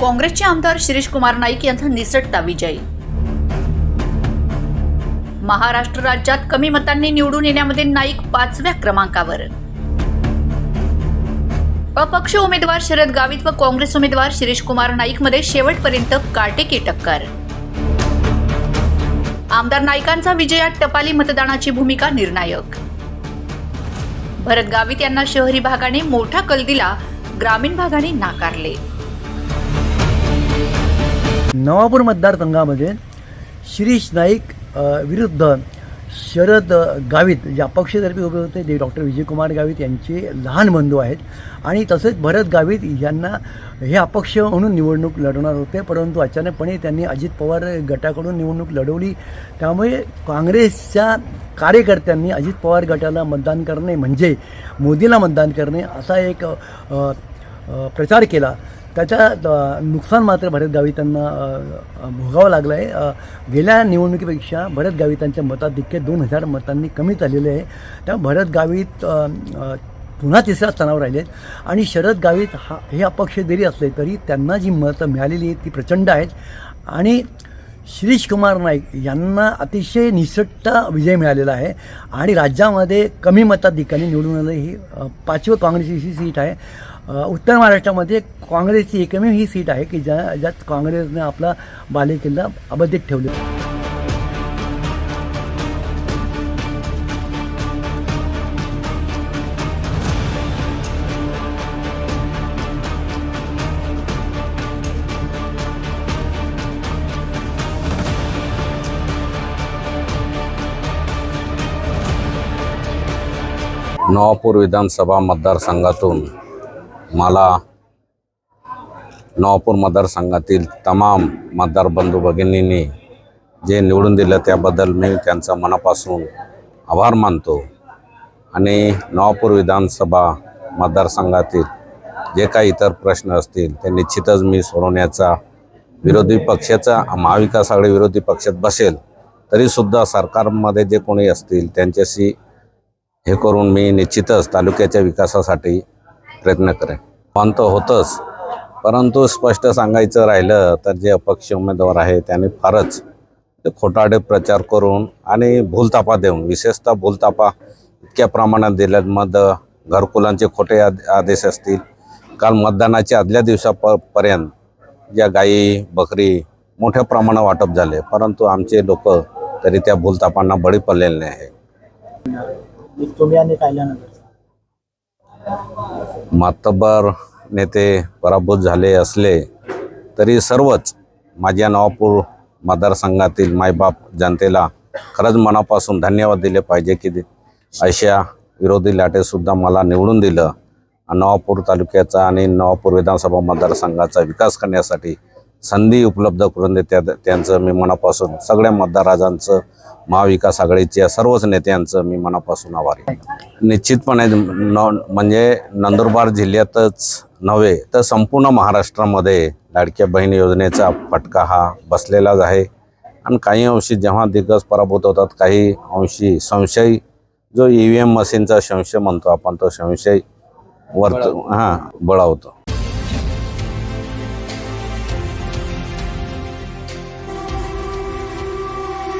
काँग्रेसचे आमदार शिरीष कुमार नाईक यांचा निसटता विजय. महाराष्ट्र राज्यात कमी मतांनी निवडून येण्यामध्ये नाईक पाचव्या क्रमांकावर. अपक्ष उमेदवार शरद गावित व काँग्रेस उमेदवार शिरीष कुमार नाईकमध्ये शेवटपर्यंत काटेकी टक्कर. आमदार नाईकांचा विजयात टपाली मतदानाची भूमिका निर्णायक. भरत गावित यांना शहरी भागाने मोठा कल दिला ग्रामीण भागाने नाकारले. नवापूर मतदारसंघामध्ये शिरीष नाईक विरुद्ध शरद गावित जे अपक्षतर्फे उभे होते ते डॉक्टर विजयकुमार गावित यांचे लहान बंधू आहेत. आणि तसेच भरत गावित यांना हे अपक्ष म्हणून निवडणूक लढवणार होते परंतु अचानकपणे त्यांनी अजित पवार गटाकडून निवडणूक लढवली. त्यामुळे काँग्रेसच्या कार्यकर्त्यांनी अजित पवार गटाला मतदान करणे म्हणजे मोदीला मतदान करणे असा एक प्रचार केला. त्याच्या नुकसान मात्र भरत गावितांना भोगावं लागलं आहे गेल्या निवडणुकीपेक्षा भरत गावितांच्या मताधिक्य दोन हजार मतांनी कमी झालेले आहे. त्यामुळे भरत गावित पुन्हा तिसऱ्या स्थानावर राहिले आहेत आणि शरद गावित हा हे अपक्ष जरी असले तरी त्यांना जी मतं मिळालेली आहेत ती प्रचंड आहेत. आणि शिरीष कुमार नाईक यांना अतिशय निसट्टा विजय मिळालेला आहे. आणि राज्यामध्ये कमी मताधिकाने निवडून आलं ही पाचवं काँग्रेसची सीट आहे. उत्तर महाराष्ट्रामध्ये काँग्रेसची एकमेव ही सीट आहे की ज्या ज्यात काँग्रेसने आपला बालेकिल्ला अबाधित ठेवले. नवापूर विधानसभा मतदारसंघातून मला नवापूर मतदारसंघातील तमाम मतदार बंधू भगिनींनी जे निवडून दिलं त्याबद्दल मी त्यांचा मनापासून आभार मानतो. आणि नवापूर विधानसभा मतदारसंघातील जे काही इतर प्रश्न असतील ते निश्चितच मी सोडवण्याचा विरोधी पक्षाचा महाविकास आघाडी विरोधी पक्षात बसेल तरीसुद्धा सरकारमध्ये जे कोणी असतील त्यांच्याशी हे करून मी निश्चितच तालुक्याच्या विकासासाठी प्रयत्न करेन. पण होतंच. परंतु स्पष्ट सांगायचं राहिलं तर जे अपक्ष उमेदवार आहे त्यांनी फारच ते खोटाडे प्रचार करून आणि भूलतापा देऊन विशेषतः भूलतापा इतक्या प्रमाणात दिल्यात. मध घरकुलांचे खोटे आद आदेश असतील. काल मतदानाच्या आदल्या दिवसाप पर्यंत ज्या गाई बकरी मोठ्या प्रमाणात वाटप झाले. परंतु आमचे लोक तरी त्या भूलतापांना बळी पडलेले नाही आहे मातबर मातब्बर नेते पराभूत झाले असले तरी सर्वच माझ्या नवापूर मतदारसंघातील मायबाप जनतेला खरंच मनापासून धन्यवाद दिले पाहिजे की अशा विरोधी लाटेसुद्धा मला निवडून दिलं. आणि नवापूर तालुक्याचा आणि नवापूर विधानसभा मतदारसंघाचा विकास करण्यासाठी संधी उपलब्ध करून देत्या त्यांचं मी मनापासून सगळ्या मतदाराजांचं महाविकास आघाडीच्या सर्वच नेत्यांचं मी मनापासून आभारी. निश्चितपणे न म्हणजे नंदुरबार जिल्ह्यातच नव्हे तर संपूर्ण महाराष्ट्रामध्ये लाडक्या बहीण योजनेचा फटका हा बसलेलाच आहे. आणि काही अंशी जेव्हा दिग्गज पराभूत होतात काही अंशी संशय जो ई व्ही एम मशीनचा संशय म्हणतो आपण तो संशय वर्त हां बळावतो.